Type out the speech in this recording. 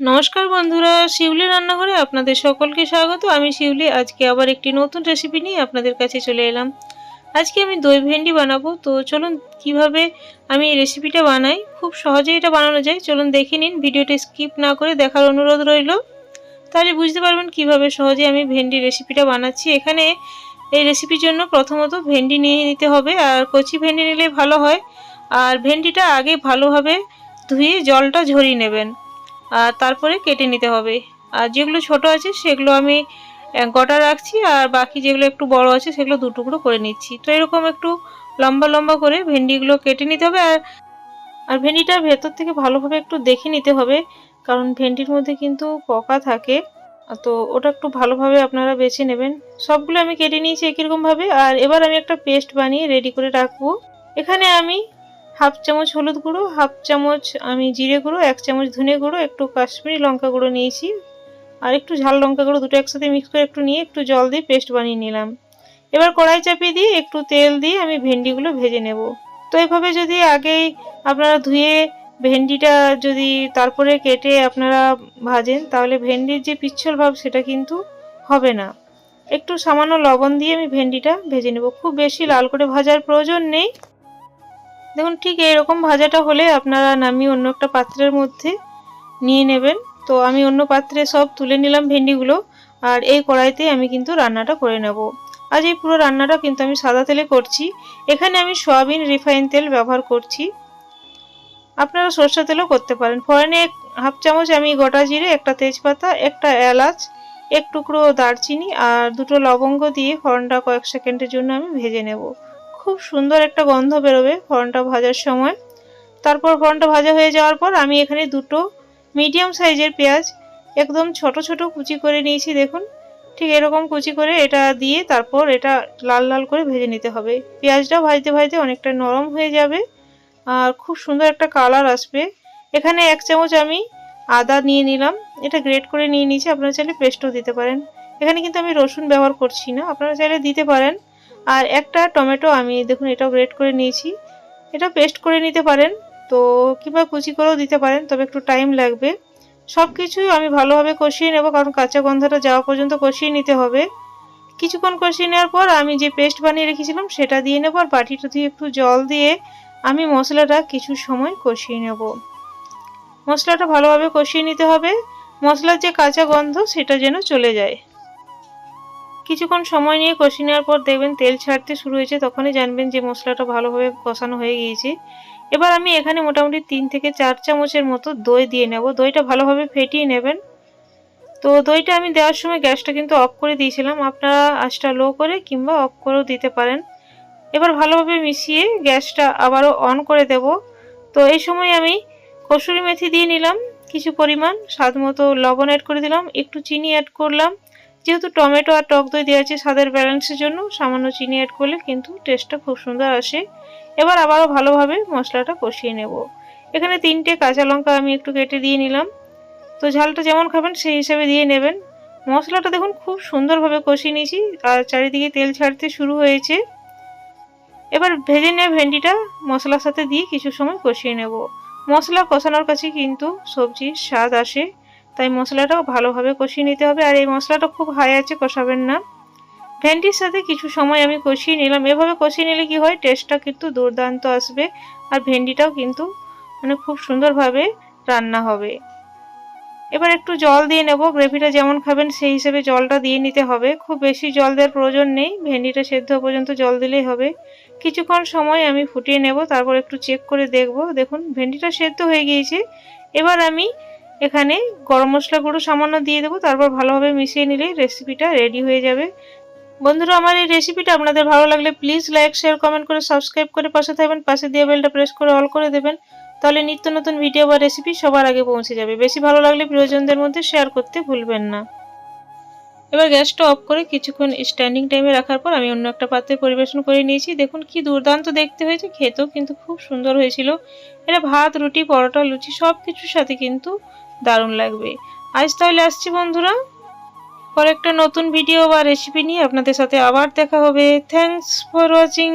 নমস্কার বন্ধুরা, শিউলি রান্নাঘরে আপনাদের সকলকে স্বাগত। আমি শিউলি, আজকে আবার একটি নতুন রেসিপি নিয়ে আপনাদের কাছে চলে এলাম। আজকে আমি দই ভেন্ডি বানাবো, তো চলুন কীভাবে আমি এই রেসিপিটা বানাই, খুব সহজেই এটা বানানো যায়। চলুন দেখে নিন, ভিডিওটা স্কিপ না করে দেখার অনুরোধ রইল। তাহলে বুঝতে পারবেন কীভাবে সহজে আমি ভেন্ডি রেসিপিটা বানাচ্ছি। এখানে এই রেসিপির জন্য প্রথমত ভেন্ডি নিয়ে নিতে হবে, আর কচি ভেন্ডি নিলে ভালো হয়। আর ভেন্ডিটা আগে ভালোভাবে ধুয়ে জলটা ঝরিয়ে নেবেন। আর তারপরে কেটে নিতে হবে। আর যেগুলো ছোট আছে, সেগুলো আমি গোটা রাখছি আর বাকি যেগুলো একটু বড় আছে, সেগুলো দু টুকরো করে নিচ্ছি। তো এরকম একটু লম্বা লম্বা করে ভেন্ডিগুলো কেটে নিতে হবে আর আর ভেন্ডিটার ভেতর থেকে ভালোভাবে একটু দেখে নিতে হবে, কারণ ভেন্ডির মধ্যে কিন্তু পোকা থাকে। তো ওটা একটু ভালোভাবে আপনারা বেছে নেবেন। সবগুলো আমি কেটে নিয়েছি একইরকমভাবে আর এবার আমি একটা পেস্ট বানিয়ে রেডি করে রাখব। এখানে আমি হাফ চামচ হলুদ গুঁড়ো, হাফ চামচ আমি জিরে গুঁড়ো, এক চামচ ধনে গুঁড়ো, একটু কাশ্মীরি লঙ্কা গুঁড়ো নিয়েছি। আর একটু ঝাল লঙ্কা গুঁড়ো দুটো একসাথে মিক্স করে একটু নিয়ে একটু জল দিয়ে পেস্ট বানিয়ে নিলাম। এবার কড়াই চাপিয়ে দিয়ে একটু তেল দিয়ে আমি ভেন্ডিগুলো ভেজে নেব। তো এভাবে যদি আগেই আপনারা ধুয়ে ভেন্ডিটা যদি তারপরে কেটে আপনারা ভাজেন, তাহলে ভেন্ডির যে পিচ্ছল ভাব সেটা কিন্তু হবে না। একটু সামান্য লবণ দিয়ে আমি ভেন্ডিটা ভেজে নেব। খুব বেশি লাল করে ভাজার প্রয়োজন নেই। দেখুন, ঠিক এরকম ভাজাটা হলে আপনারা নামিয়ে অন্য একটা পাত্রের মধ্যে নিয়ে নেবেন। তো আমি অন্য পাত্রে সব তুলে নিলাম ভেন্ডিগুলো, আর এই কড়াইতে আমি কিন্তু রান্নাটা করে নেব। আজ এই পুরো রান্নাটা কিন্তু আমি সাদা তেলে করছি। এখানে আমি সয়াবিন রিফাইন তেল ব্যবহার করছি। আপনারা সরষে তেলও করতে পারেন। ফোড়নে হাফ চামচ আমি গোটা জিরে, একটা তেজপাতা, একটা এলাচ, এক টুকরো দারচিনি, আর দুটো লবঙ্গ দিয়ে ফোড়নটা কয়েক সেকেন্ডের জন্য আমি ভেজে নেব। খুব সুন্দর একটা গন্ধ বেরোবে ফোড়নটা ভাজার সময়। তারপর ফোড়নটা ভাজা হয়ে যাওয়ার পর আমি এখানে দুটো মিডিয়াম সাইজের পেঁয়াজ একদম ছোট ছোট কুচি করে নিয়েছি, দেখুন। ঠিক এরকম কুচি করে এটা দিয়ে তারপর এটা লাল লাল করে ভেজে নিতে হবে। পেঁয়াজটা ভাজতে ভাজতে অনেকটা নরম হয়ে যাবে আর খুব সুন্দর একটা কালার আসবে। এখানে এক চামচ আমি আদা নিয়ে নিলাম। এটা গ্রেট করে নিয়ে নিয়েছি, আপনারা চাইলে পেস্টও দিতে পারেন। এখানে কিন্তু আমি রসুন ব্যবহার করছি না, আপনারা চাইলে দিতে পারেন। আর একটা টমেটো আমি, দেখুন, এটাও গ্রেট করে নিয়েছি। এটা পেস্ট করে নিতে পারেন, তো কিংবা কুচি করেও দিতে পারেন, তবে একটু টাইম লাগবে। সব কিছুই আমি ভালোভাবে কষিয়ে নেব, কারণ কাঁচা গন্ধটা যাওয়া পর্যন্ত কষিয়ে নিতে হবে। কিছুক্ষণ কষিয়ে নেওয়ার পর আমি যে পেস্ট বানিয়ে রেখেছিলাম, সেটা দিয়ে নেব, আর বাটিটা দিয়ে একটু জল দিয়ে আমি মশলাটা কিছু সময় কষিয়ে নেব। মশলাটা ভালোভাবে কষিয়ে নিতে হবে। মশলার যে কাঁচা গন্ধ, সেটা যেন চলে যায়। কিছুক্ষণ সময় নিয়ে কষিয়ে নেওয়ার পর দেখবেন তেল ছাড়তে শুরু হয়েছে, তখনই জানবেন যে মশলাটা ভালোভাবে কষানো হয়ে গিয়েছে। এবার আমি এখানে মোটামুটি তিন থেকে চার চামচের মতো দই দিয়ে নেব। দইটা ভালোভাবে ফেটিয়ে নেবেন। তো দইটা আমি দেওয়ার সময় গ্যাসটা কিন্তু অফ করে দিয়েছিলাম। আপনারা আঁচটা লো করে কিংবা অফ করেও দিতে পারেন। এবার ভালোভাবে মিশিয়ে গ্যাসটা আবারও অন করে দেব। তো এই সময় আমি কসুরি মেথি দিয়ে নিলাম। কিছু পরিমাণ, স্বাদ মতো লবণ অ্যাড করে দিলাম। একটু চিনি অ্যাড করলাম। যেহেতু টমেটো আর টক দই দেওয়া আছে স্বাদের ব্যালেন্সের জন্য, সামান্য চিনি অ্যাড করলে কিন্তু টেস্টটা খুব সুন্দর আসে। এবার আবারও ভালোভাবে মশলাটা কষিয়ে নেব। এখানে তিনটে কাঁচা লঙ্কা আমি একটু কেটে দিয়ে নিলাম। তো ঝালটা যেমন খাবেন সেই হিসাবে দিয়ে নেবেন। মশলাটা দেখুন খুব সুন্দরভাবে কষিয়ে নিয়েছি, আর চারিদিকে তেল ছাড়তে শুরু হয়েছে। এবার ভেজে নেওয়া ভেন্ডিটা মশলার সাথে দিয়ে কিছু সময় কষিয়ে নেব। মশলা কষানোর কাছে কিন্তু সবজির স্বাদ আসে। তাই মশলাটাও ভালোভাবে কষিয়ে নিতে হবে। আর এই মশলাটা খুব হাই আছে, কষাবেন না। ভেন্ডির সাথে কিছু সময় আমি কষিয়ে নিলাম। এভাবে কষিয়ে নিলে কি হয় টেস্টটা কিন্তু দুর্দান্ত আসবে। আর ভেন্ডিটাও কিন্তু মানে খুব সুন্দরভাবে রান্না হবে। এবার একটু জল দিয়ে নেব। গ্রেভিটা যেমন খাবেন, সেই হিসেবে জলটা দিয়ে নিতে হবে। খুব বেশি জল দেওয়ার প্রয়োজন নেই। ভেন্ডিটা সেদ্ধ পর্যন্ত জল দিলেই হবে। কিছুক্ষণ সময় আমি ফুটিয়ে নেব। তারপর একটু চেক করে দেখব। দেখুন, ভেন্ডিটা সেদ্ধ হয়ে গিয়েছে। এবার আমি এখানে গরম মশলা গুঁড়ো সামান্য দিয়ে দেবো, তারপর ভালোভাবে মিশিয়ে নিলে রেসিপিটা রেডি হয়ে যাবে। বন্ধুরা, আমার এই রেসিপিটা আপনাদের ভালো লাগলে প্লিজ লাইক শেয়ার কমেন্ট করে সাবস্ক্রাইব করে পাশে থাকবেন, পাশে দিয়ে বেলটা প্রেস করে অল করে দেবেন, তাহলে নিত্য নতুন ভিডিও বা রেসিপি সবার আগে পৌঁছে যাবে। বেশি ভালো লাগলে প্রিয়জনদের মধ্যে শেয়ার করতে ভুলবেন না। এবার গ্যাসটা অফ করে কিছুক্ষণ স্ট্যান্ডিং টাইমে রাখার পর আমি অন্য একটা পাত্রে পরিবেশন করে নিয়েছি। দেখুন কি দুর্দান্ত দেখতে হয়েছে, খেতেও কিন্তু খুব সুন্দর হয়েছিল। এটা ভাত, রুটি, পরোটা, লুচি সব কিছুর সাথে কিন্তু দারুণ লাগবে। আজ তাহলে আসছি বন্ধুরা। পর একটা নতুন ভিডিও বা রেসিপি নিয়ে আপনাদের সাথে আবার দেখা হবে। Thanks for watching